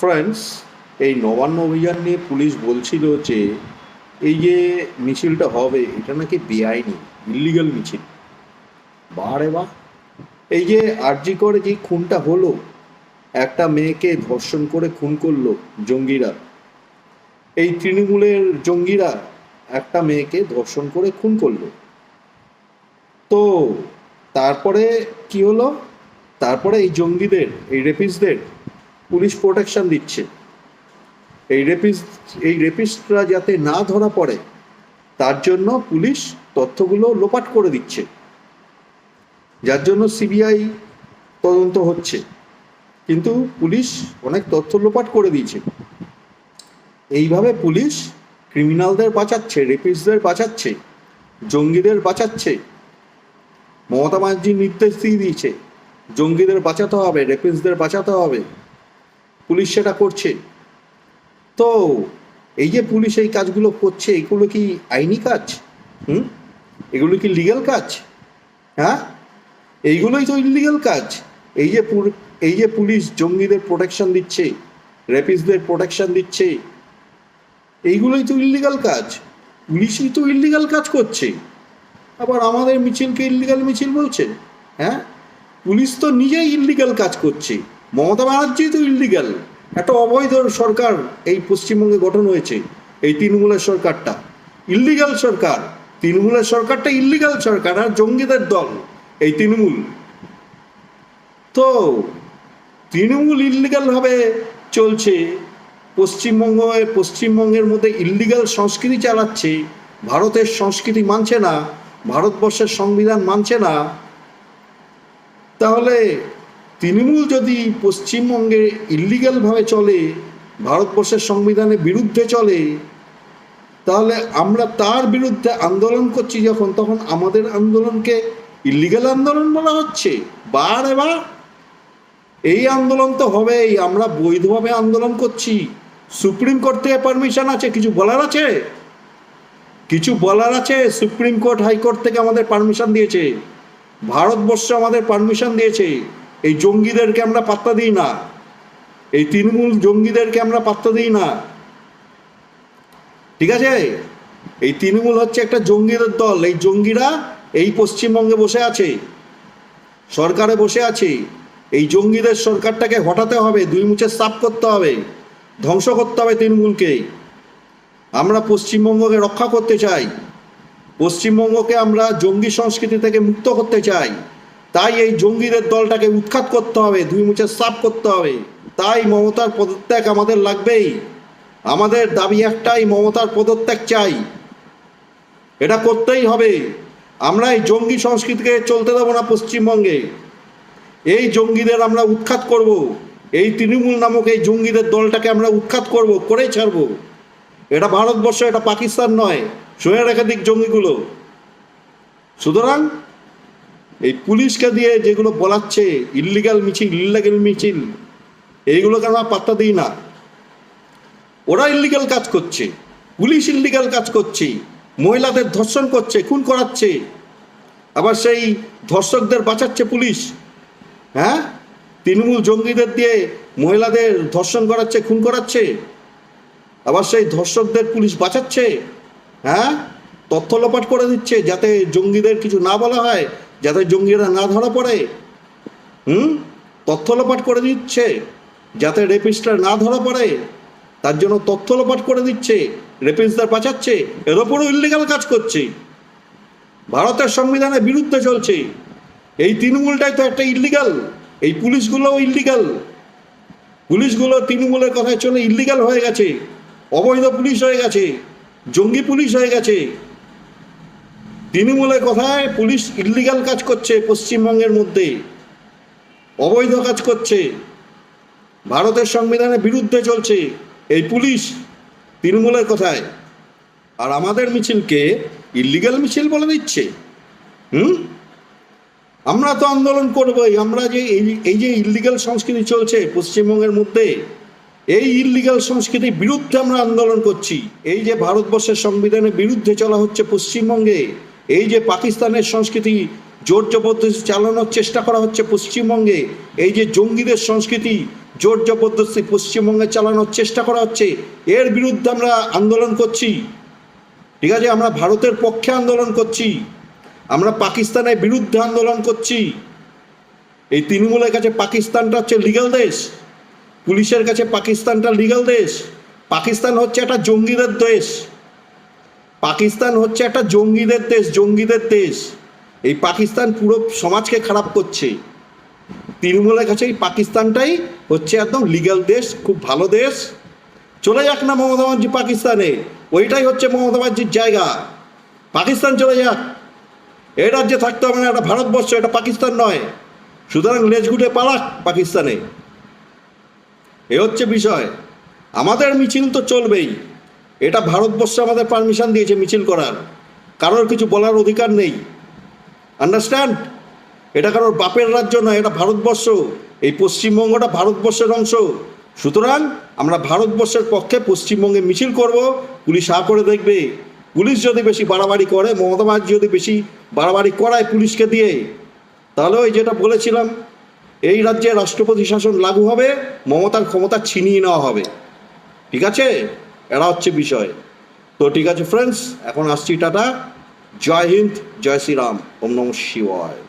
Friends এই নবান্ন অভিযান নিয়ে পুলিশ বলছিল যে, এই যে মিছিলটা হবে, এটা নাকি বেআইনি ইলিগাল মিছিল। বারে বা। এই যে আরজি করে যে খুনটা হলো, একটা মেয়েকে ধর্ষণ করে খুন করল জঙ্গিরা। এই তৃণমূলের জঙ্গিরা একটা মেয়েকে ধর্ষণ করে খুন করল। তো তারপরে কি হলো? তারপরে এই জঙ্গিদের, এই রেপিসদের পুলিশ প্রোটেকশন দিচ্ছে। এই রেপিস এই রেপিস্টরা যাতে না ধরা পড়ে, তার জন্য পুলিশ তথ্যগুলো লোপাট করে দিচ্ছে। যার জন্য সিবিআই তদন্ত হচ্ছে। কিন্তু পুলিশ অনেক তথ্য লোপাট করে দিয়েছে। এইভাবে পুলিশ ক্রিমিনালদের বাঁচাচ্ছে, রেপিস্টদের বাঁচাচ্ছে, জঙ্গিদের বাঁচাচ্ছে, মমতা ব্যানার্জি নির্দেশ দিয়ে দিয়েছে। জঙ্গিদের বাঁচাতে হবে, রেপিস্টদের বাঁচাতে হবে। পুলিশ সেটা করছে। তো এই যে পুলিশ এই কাজগুলো করছে, এগুলো কি আইনি কাজ? হুম? এগুলো কি লিগ্যাল কাজ? হ্যাঁ? এইগুলোই তো ইলিগাল কাজ। এই যে এই যে পুলিশ জঙ্গিদের প্রোটেকশন দিচ্ছে রেপিসদের প্রোটেকশন দিচ্ছে, এইগুলোই তো ইলিগাল কাজ। পুলিশই তো ইলিগাল কাজ করছে। আবার আমাদের মিছিলকে ইলিগাল মিছিল বলছে হ্যাঁ? পুলিশ তো নিজেই ইলিগাল কাজ করছে। মমতা ব্যানার্জি তো ইলিগাল একটা অবৈধ সরকার এই পশ্চিমবঙ্গে গঠন হয়েছে, এই তৃণমূলের সরকারটা। ইল্লিগাল সরকার, তৃণমূলের সরকারটা ইল্লিগাল সরকার আর জঙ্গিদের দল, এই তৃণমূল। তো, তৃণমূল ইল্লিগালভাবে চলছে, পশ্চিমবঙ্গ, পশ্চিমবঙ্গের মধ্যে ইল্লিগাল সংস্কৃতি চালাচ্ছে, ভারতের সংস্কৃতি মানছে না, ভারতবর্ষের সংবিধান মানছে না। তাহলে তৃণমূল যদি পশ্চিমবঙ্গে ইল্লিগালভাবে চলে, ভারতবর্ষের সংবিধানের বিরুদ্ধে চলে, তাহলে আমরা তার বিরুদ্ধে আন্দোলন করছি যখন, তখন আমাদের আন্দোলনকে ইল্লিগাল আন্দোলন বলা হচ্ছে। বারে বা এই আন্দোলন তো হবেই, আমরা বৈধভাবে আন্দোলন করছি। সুপ্রিম কোর্ট থেকে পারমিশন আছে, কিছু বলার আছে? কিছু বলার আছে? সুপ্রিম কোর্ট হাইকোর্ট থেকে আমাদের পারমিশন দিয়েছে। ভারতবর্ষ আমাদের পারমিশন দিয়েছে। এই জঙ্গিদেরকে আমরা পাত্তা দিই না। এই তৃণমূল জঙ্গিদেরকে আমরা পাত্তা দিই না। ঠিক আছে? এই তৃণমূল হচ্ছে একটা জঙ্গিদের দল। এই জঙ্গিরা এই পশ্চিমবঙ্গে বসে আছে, সরকারে বসে আছে। এই জঙ্গিদের সরকারটাকে হটাতে হবে, দুই মুছে সাফ করতে হবে, ধ্বংস করতে হবে তৃণমূলকে। আমরা পশ্চিমবঙ্গকে রক্ষা করতে চাই। পশ্চিমবঙ্গকে আমরা জঙ্গি সংস্কৃতি থেকে মুক্ত করতে চাই। তাই এই জঙ্গিদের দলটাকে উৎখাত করতে হবে, দুই মুছে সাফ করতে হবে। তাই মমতার পদত্যাগ আমাদের লাগবেই। আমাদের দাবি একটাই, মমতার পদত্যাগ চাই। এটা করতেই হবে। আমরা এই জঙ্গি সংস্কৃতিকে চলতে দেবো না পশ্চিমবঙ্গে। এই জঙ্গিদের আমরা উৎখাত করব। এই তৃণমূল নামক এই জঙ্গিদের দলটাকে আমরা উৎখাত করব, করেই ছাড়ব। এটা ভারতবর্ষ, এটা পাকিস্তান নয়। রেখে দিক জঙ্গিগুলো। সুতরাং পুলিশকে দিয়ে যেগুলো বলাচ্ছে ইল্লিগাল মিছিল ইল্লিগাল মিছিল এইগুলোকে আমরা পাত্তা দিই না। ওরা ইল্লিগাল কাজ করছে, পুলিশ ইল্লিগাল কাজ করছে, মহিলাদের ধর্ষণ করছে, খুন করাচ্ছে। আবার সেই ধর্ষকদের বাঁচাচ্ছে পুলিশ। হ্যাঁ? তৃণমূল জঙ্গিদের দিয়ে মহিলাদের ধর্ষণ করাচ্ছে, খুন করাচ্ছে। আবার সেই ধর্ষকদের পুলিশ বাঁচাচ্ছে। হ্যাঁ? তথ্য লোপাট করে দিচ্ছে যাতে জঙ্গিদের কিছু না বলা হয়, যাতে জঙ্গিরা না ধরা পড়ে। হুম? তথ্য লোপাট করে দিচ্ছে যাতে রেপিস্টরা না ধরা পড়ে। তার জন্য তথ্য লোপাট করে দিচ্ছে রেপিস্টদের বাঁচাচ্ছে, এর ওপরও ইল্লিগাল কাজ করছে। ভারতের সংবিধানের বিরুদ্ধে চলছে। এই তৃণমূলটাই তো একটা ইল্লিগাল এই পুলিশগুলোও ইল্লিগাল পুলিশগুলো তৃণমূলের কথায় চলে ইল্লিগাল হয়ে গেছে, অবৈধ পুলিশ হয়ে গেছে, জঙ্গি পুলিশ হয়ে গেছে। তৃণমূলের কথায় পুলিশ ইল্লিগাল কাজ করছে পশ্চিমবঙ্গের মধ্যে, অবৈধ কাজ করছে, ভারতের সংবিধানের বিরুদ্ধে চলছে এই পুলিশ তৃণমূলের কথায়। আর আমাদের মিছিলকে ইল্লিগাল মিছিল বলে দিচ্ছে। হুম? আমরা তো আন্দোলন করবই, আমরা যে এই যে ইল্লিগাল সংস্কৃতি চলছে পশ্চিমবঙ্গের মধ্যে, এই ইল্লিগাল সংস্কৃতির বিরুদ্ধে আমরা আন্দোলন করছি। এই যে ভারতবর্ষের সংবিধানের বিরুদ্ধে চলা হচ্ছে পশ্চিমবঙ্গে এই যে পাকিস্তানের সংস্কৃতি জোর জবরদস্তি চালানোর চেষ্টা করা হচ্ছে পশ্চিমবঙ্গে, এই যে জঙ্গিদের সংস্কৃতি জোর জবরদস্তি পশ্চিমবঙ্গে চালানোর চেষ্টা করা হচ্ছে, এর বিরুদ্ধে আমরা আন্দোলন করছি। ঠিক আছে, আমরা ভারতের পক্ষে আন্দোলন করছি, আমরা পাকিস্তানের বিরুদ্ধে আন্দোলন করছি। এই তৃণমূলের কাছে পাকিস্তানটা হচ্ছে লিগাল দেশ, পুলিশের কাছে পাকিস্তানটা লিগাল দেশ, পাকিস্তান হচ্ছে একটা জঙ্গিদের দেশ। পাকিস্তান হচ্ছে একটা জঙ্গিদের দেশ জঙ্গিদের দেশ। এই পাকিস্তান পুরো সমাজকে খারাপ করছে। তৃণমূলের কাছে এই পাকিস্তানটাই হচ্ছে একদম লিগ্যাল দেশ, খুব ভালো দেশ। চলে যাক না মমতা ব্যানার্জি পাকিস্তানে। ওইটাই হচ্ছে মমতা ব্যানার্জির জায়গা। পাকিস্তান চলে যাক। এই রাজ্যে থাকতে হবে না, এটা ভারতবর্ষ, এটা পাকিস্তান নয়। সুতরাং লেজ গুটে পালাক পাকিস্তানে। এ হচ্ছে বিষয়। আমাদের মিছিল তো চলবেই। এটা ভারতবর্ষ আমাদের পারমিশন দিয়েছে মিছিল করার। কারোর কিছু বলার অধিকার নেই। আন্ডারস্ট্যান্ড এটা কারোর বাপের রাজ্য নয়, এটা ভারতবর্ষ। এই পশ্চিমবঙ্গটা ভারতবর্ষের অংশ। সুতরাং আমরা ভারতবর্ষের পক্ষে পশ্চিমবঙ্গে মিছিল করব, পুলিশ হা করে দেখবে। পুলিশ যদি বেশি বাড়াবাড়ি করে, মমতা যদি বেশি বাড়াবাড়ি করায় পুলিশকে দিয়ে, তাহলে ওই যেটা বলেছিলাম, এই রাজ্যে রাষ্ট্রপতি শাসন লাগু হবে, মমতার ক্ষমতা ছিনিয়ে নেওয়া হবে। ঠিক আছে? এরা হচ্ছে বিষয়। তো ঠিক আছে ফ্রেন্ডস এখন আসছি টাটা। জয় হিন্দ, জয় শ্রীরাম, ওম নম শিবায়।